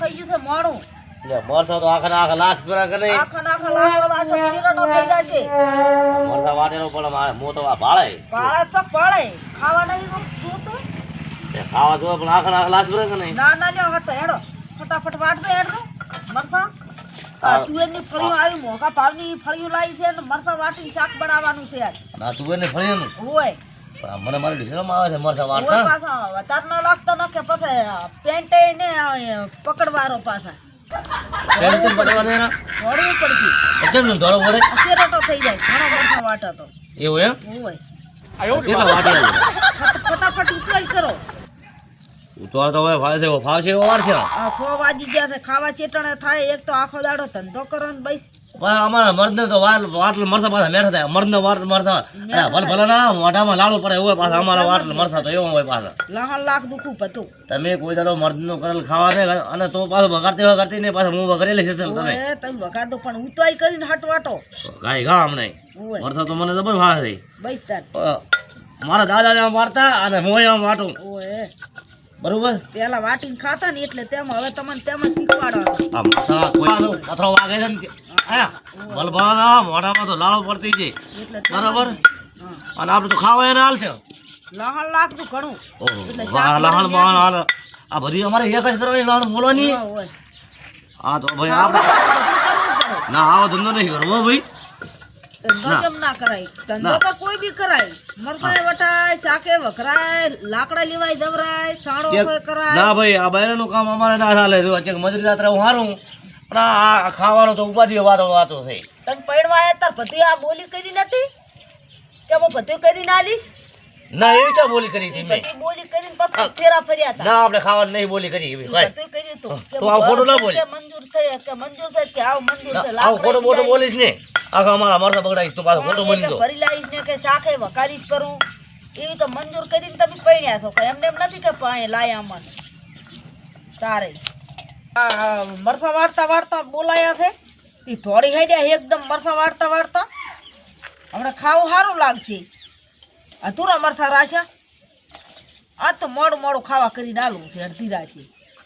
થઈ ગયું છે લે મરસા તો આખા આખા લાખ પેરા કરે. આખા આખા લાખો આસો થઈ જશે. મરસા વાટેલો પણ મો તો આ ભાળે. તો પાળે ખાવા નહીં તો પણ આખા આખા લાખ પેરા કરે. ના ના લ્યો હટો હેડો. ફટાફટ વાટ દે હેડો. મરસા આ તુવેરની ફળીઓ આવી મોંઘા ભાવની ફળીઓ લાવી છે ને મરસા વાટીને શાક બનાવવાનું છે આજ ના તું એને ફરી હોય. મને મારે ડિશમાં આવે છે મારે વાટતા પાછા વધારે લાગતો ન કે પછી પેન્ટે ને પકડવારો પાછા. પેન્ટિંગ પડવાની એના. વળવું પડશે. કેમ નું ધોળો પડે શેરટો થઈ જાય. ઘણો મરસા વાટો તો. એવું એમ? હોય. કેટલા વાટી આવું ફટાફટ ઉતવાઈ કરો. ઉતવાર તો હવે ફાવે છે ફાવશે એવો વાર છે આ સો વાગી ગયા છે ખાવા ચેટણે થાય એક તો આખો દાડો ધંધો કરો ને બસ. અમારા મર્દને તો વાટ વાટલ મરસા પાછા બેઠા થાય. મર્દને વાટલ મરસા. ભલે ભલે ના મોઢામાં લાડુ પડે એવું પાછા અમારા વાટલ મરસા તો એવું હોય પાછા. લાખ લાખ દુખું પતું તમે કોઈ દાડો મર્દનો કરેલ ખાવા ને અને તો પાછો વગાડતી વગાડતી ને પાછા હું છે ચાલ તમે તમે વગાડો પણ હું તો કરીને હટવાટો કાંઈ ગા હમણે મરસા તો મને જબર ભાવે છે. મારા દાદા આમ વાળતા અને હું એમ વાટું બરોબર? પેલા વાટીને ખાતા ને એટલે તેમાં હવે તમને તેમાં શીખવાડો પથરો વાગે છે ને ભલભલા મોઢામાં તો લાળો પડતી છે બરાબર? અને આપણે તો ખાવા એને હાલ છે લહણ લાખ ઘણું. ઓહો એટલે વાહ શાક લહણ બહણ હાલ આ બધી અમારે એક જ કરવાની લહણ બોલવાની હા, તો ભાઈ આપણે ના આવો ધંધો નહીં કરવો ભાઈ. ધંધો ના કરાય. ધંધો તો કોઈ બી કરાય. મરચાય વટાય શાકે વખરાય લાકડા લેવાય દવરાય છાણો કોઈ કરાય. ના ભાઈ આ બૈરાનું કામ અમારે ના ચાલે. જો મજૂરી જાત્રા હું હારું. આ આ ખાવાનો તો ઉપાધિ વાતો વાતો છે. તને પડવા આવ્યા તાર બધી આ બોલી કરી નથી? કે હું ભતી કરી ના આલીશ ના એવી ચા બોલી કરી હતી મેં? બોલી કરીને પછી ફેરા ફર્યા હતા ના આપણે ખાવાનું નહીં બોલી કરી એવી ભાઈ. બધું કર્યું હતું કે તો આવું ખોટો ના બોલી. કે મંજૂર છે કે મંજૂર છે કે આવું મંજૂર છે આવું ખોટો મોટો બોલીશ ને. આખા અમારા મરસા બગડાઈશ તો પાછો ખોટો બોલી દો. ભરી લાવીશ ને કે શાખે વકારીશ કરું. એવી તો મંજૂર કરીને તમે પૈણ્યા છો. એમને એમ નથી કે પાણી લાયા મને તારે. આ આ મરસા વાળતા વાળતા બોલાયા છે. એ ધોળી હેડ્યા એકદમ મરસા વાળતા વાળતા હમણાં ખાવું સારું લાગશે. અધૂરા મરસા રાશા આ તો મોડું મોડું ખાવા કરીને આલું છે, અડધી રાતે.